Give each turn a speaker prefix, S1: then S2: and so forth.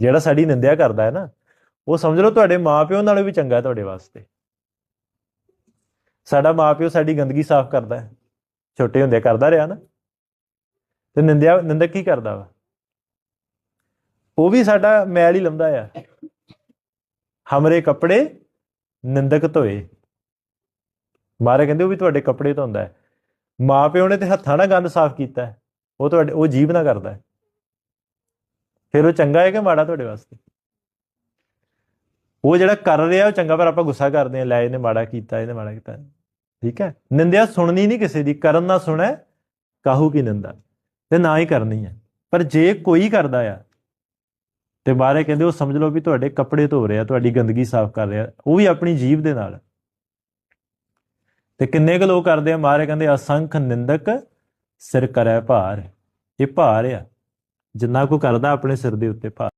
S1: ਜਿਹੜਾ ਸਾਡੀ ਨਿੰਦਿਆ ਕਰਦਾ ਹੈ ਨਾ, ਉਹ ਸਮਝ ਲਓ ਤੁਹਾਡੇ ਮਾਪਿਓ ਨਾਲੋਂ ਵੀ ਚੰਗਾ ਤੁਹਾਡੇ ਵਾਸਤੇ। ਸਾਡਾ ਮਾਪਿਓ ਸਾਡੀ ਗੰਦਗੀ ਸਾਫ਼ ਕਰਦਾ ਹੈ, ਛੋਟੇ ਹੁੰਦੇ ਕਰਦਾ ਰਿਹਾ ਨਾ। ਤੇ ਨਿੰਦਿਆ, ਨਿੰਦਕ ਕੀ ਕਰਦਾ ਵਾ? ਉਹ ਵੀ ਸਾਡਾ ਮੈਲ ਹੀ ਲੰਦਾ ਆ। ਹਮਰੇ ਕੱਪੜੇ, ਨਿੰਦਕ ਧੋਏ। ਮਾਰੇ ਕਹਿੰਦੇ ਉਹ ਵੀ ਤੁਹਾਡੇ ਕੱਪੜੇ ਧੋਂਦਾ ਹੈ। ਮਾਪਿਓ ਨੇ ਤੇ ਹੱਥਾਂ ਨਾਲ ਗੰਦ ਸਾਫ਼ ਕੀਤਾ ਹੈ, ਉਹ ਤੁਹਾਡੇ, ਉਹ ਜੀਭ ਨਾ ਕਰਦਾ ਹੈ। ਫਿਰ ਉਹ ਚੰਗਾ ਹੈ ਕਿ ਮਾੜਾ ਤੁਹਾਡੇ ਵਾਸਤੇ? ਉਹ ਜਿਹੜਾ ਕਰ ਰਿਹਾ, ਉਹ ਚੰਗਾ, ਪਰ ਆਪਾਂ ਗੁੱਸਾ ਕਰਦੇ ਹਾਂ, ਲੈ ਇਹਨੇ ਮਾੜਾ ਕੀਤਾ, ਇਹਨੇ ਮਾੜਾ ਕੀਤਾ। ਠੀਕ ਹੈ? ਨਿੰਦਿਆ ਸੁਣਨੀ ਨਹੀਂ ਕਿਸੇ ਦੀ, ਕਰਨ ਨਾ ਸੁਣੈ, ਕਾਹੂ ਕੀ ਨਿੰਦਾ? ਤੇ ਨਾ ਹੀ ਕਰਨੀ ਹੈ। ਪਰ ਜੇ ਕੋਈ ਕਰਦਾ ਆ, ਤੇ ਬਾਰੇ ਕਹਿੰਦੇ, ਉਹ ਸਮਝ ਲਓ ਵੀ ਤੁਹਾਡੇ ਕੱਪੜੇ ਧੋ ਰਿਹਾ, ਤੁਹਾਡੀ ਗੰਦਗੀ ਸਾਫ਼ ਕਰ ਰਿਹਾ, ਉਹ ਵੀ ਆਪਣੀ ਜੀਭ ਦੇ ਨਾਲ। ਤੇ ਕਿੰਨੇ ਕੁ ਲੋਕ ਕਰਦੇ ਆ, ਮਾਰੇ ਕਹਿੰਦੇ, ਅਸੰਖ ਨਿੰਦਕ ਸਿਰ ਕਰੈ ਭਾਰ। ਇਹ ਭਾਰ ਆ। ਜਿੰਨਾ ਕੋ ਕਰਦਾ ਆਪਣੇ ਸਿਰ ਦੇ ਉੱਤੇ ਭਾਰ